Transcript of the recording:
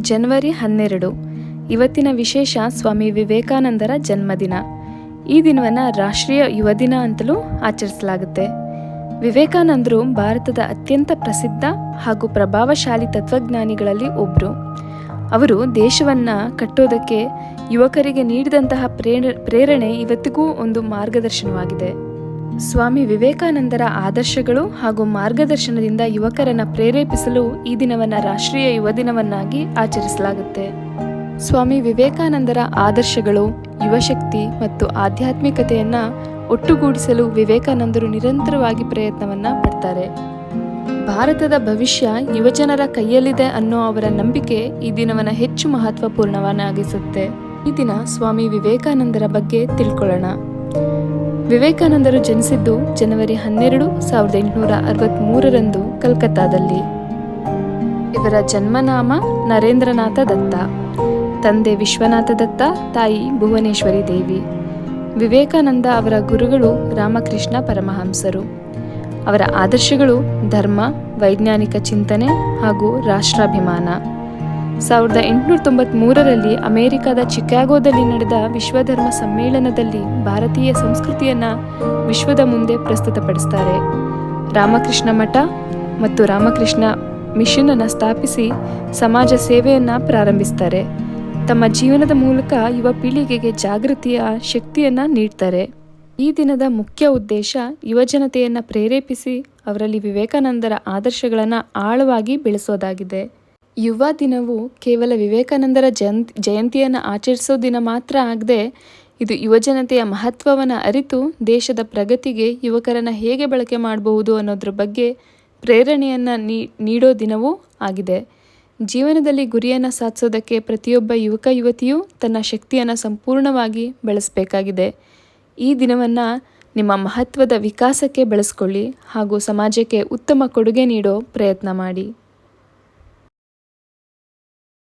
ಜನವರಿ ಹನ್ನೆರಡು. ಇವತ್ತಿನ ವಿಶೇಷ ಸ್ವಾಮಿ ವಿವೇಕಾನಂದರ ಜನ್ಮದಿನ. ಈ ದಿನವನ್ನು ರಾಷ್ಟ್ರೀಯ ಯುವ ದಿನ ಅಂತಲೂ ಆಚರಿಸಲಾಗುತ್ತೆ. ವಿವೇಕಾನಂದರು ಭಾರತದ ಅತ್ಯಂತ ಪ್ರಸಿದ್ಧ ಹಾಗೂ ಪ್ರಭಾವಶಾಲಿ ತತ್ವಜ್ಞಾನಿಗಳಲ್ಲಿ ಒಬ್ಬರು ಅವರು ದೇಶವನ್ನು ಕಟ್ಟೋದಕ್ಕೆ ಯುವಕರಿಗೆ ನೀಡಿದಂತಹ ಪ್ರೇರ, ಪ್ರೇರಣೆ ಇವತ್ತಿಗೂ ಒಂದು ಮಾರ್ಗದರ್ಶನವಾಗಿದೆ. ಸ್ವಾಮಿ ವಿವೇಕಾನಂದರ ಆದರ್ಶಗಳು ಹಾಗೂ ಮಾರ್ಗದರ್ಶನದಿಂದ ಯುವಕರನ್ನು ಪ್ರೇರೇಪಿಸಲು ಈ ದಿನವನ್ನು ರಾಷ್ಟ್ರೀಯ ಯುವ ದಿನವನ್ನಾಗಿ ಆಚರಿಸಲಾಗುತ್ತೆ. ಸ್ವಾಮಿ ವಿವೇಕಾನಂದರ ಆದರ್ಶಗಳು, ಯುವಶಕ್ತಿ ಮತ್ತು ಆಧ್ಯಾತ್ಮಿಕತೆಯನ್ನು ಒಟ್ಟುಗೂಡಿಸಲು ವಿವೇಕಾನಂದರು ನಿರಂತರವಾಗಿ ಪ್ರಯತ್ನವನ್ನು ಪಡ್ತಾರೆ. ಭಾರತದ ಭವಿಷ್ಯ ಯುವಜನರ ಕೈಯಲ್ಲಿದೆ ಅನ್ನೋ ಅವರ ನಂಬಿಕೆ ಈ ದಿನವನ್ನು ಹೆಚ್ಚು ಮಹತ್ವಪೂರ್ಣವನ್ನಾಗಿಸುತ್ತೆ. ಈ ದಿನ ಸ್ವಾಮಿ ವಿವೇಕಾನಂದರ ಬಗ್ಗೆ ತಿಳ್ಕೊಳ್ಳೋಣ. ವಿವೇಕಾನಂದರು ಜನಿಸಿದ್ದು ಜನವರಿ ಹನ್ನೆರಡು ಸಾವಿರದ ಎಂಟುನೂರ ಅರವತ್ತ್ಮೂರರಂದು ಕಲ್ಕತ್ತಾದಲ್ಲಿ. ಇವರ ಜನ್ಮನಾಮ ನರೇಂದ್ರನಾಥ ದತ್ತ. ತಂದೆ ವಿಶ್ವನಾಥ ದತ್ತ, ತಾಯಿ ಭುವನೇಶ್ವರಿ ದೇವಿ. ವಿವೇಕಾನಂದ ಅವರ ಗುರುಗಳು ರಾಮಕೃಷ್ಣ ಪರಮಹಂಸರು. ಅವರ ಆದರ್ಶಗಳು ಧರ್ಮ, ವೈಜ್ಞಾನಿಕ ಚಿಂತನೆ ಹಾಗೂ ರಾಷ್ಟ್ರಾಭಿಮಾನ. ಸಾವಿರದ ಎಂಟುನೂರ ತೊಂಬತ್ತ್ಮೂರರಲ್ಲಿ ಅಮೆರಿಕದ ಚಿಕಾಗೋದಲ್ಲಿ ನಡೆದ ವಿಶ್ವಧರ್ಮ ಸಮ್ಮೇಳನದಲ್ಲಿ ಭಾರತೀಯ ಸಂಸ್ಕೃತಿಯನ್ನು ವಿಶ್ವದ ಮುಂದೆ ಪ್ರಸ್ತುತಪಡಿಸ್ತಾರೆ. ರಾಮಕೃಷ್ಣ ಮಠ ಮತ್ತು ರಾಮಕೃಷ್ಣ ಮಿಷನ್ ಅನ್ನು ಸ್ಥಾಪಿಸಿ ಸಮಾಜ ಸೇವೆಯನ್ನು ಪ್ರಾರಂಭಿಸ್ತಾರೆ. ತಮ್ಮ ಜೀವನದ ಮೂಲಕ ಯುವ ಪೀಳಿಗೆಗೆ ಜಾಗೃತಿಯ ಶಕ್ತಿಯನ್ನು ನೀಡ್ತಾರೆ. ಈ ದಿನದ ಮುಖ್ಯ ಉದ್ದೇಶ ಯುವಜನತೆಯನ್ನು ಪ್ರೇರೇಪಿಸಿ ಅವರಲ್ಲಿ ವಿವೇಕಾನಂದರ ಆದರ್ಶಗಳನ್ನು ಆಳವಾಗಿ ಬೆಳೆಸೋದಾಗಿದೆ. ಯುವ ದಿನವು ಕೇವಲ ವಿವೇಕಾನಂದರ ಜಯಂತಿ, ಜಯಂತಿಯನ್ನು ಆಚರಿಸೋ ದಿನ ಮಾತ್ರ ಆಗದೆ ಇದು ಯುವಜನತೆಯ ಮಹತ್ವವನ್ನು ಅರಿತು ದೇಶದ ಪ್ರಗತಿಗೆ ಯುವಕರನ್ನು ಹೇಗೆ ಬಳಕೆ ಮಾಡಬಹುದು ಅನ್ನೋದ್ರ ಬಗ್ಗೆ ಪ್ರೇರಣೆಯನ್ನು ನೀಡೋ ದಿನವೂ ಆಗಿದೆ. ಜೀವನದಲ್ಲಿ ಗುರಿಯನ್ನು ಸಾಧಿಸೋದಕ್ಕೆ ಪ್ರತಿಯೊಬ್ಬ ಯುವಕ ಯುವತಿಯೂ ತನ್ನ ಶಕ್ತಿಯನ್ನು ಸಂಪೂರ್ಣವಾಗಿ ಬಳಸಬೇಕಾಗಿದೆ. ಈ ದಿನವನ್ನು ನಿಮ್ಮ ಮಹತ್ವದ ವಿಕಾಸಕ್ಕೆ ಬಳಸ್ಕೊಳ್ಳಿ ಹಾಗೂ ಸಮಾಜಕ್ಕೆ ಉತ್ತಮ ಕೊಡುಗೆ ನೀಡೋ ಪ್ರಯತ್ನ ಮಾಡಿ.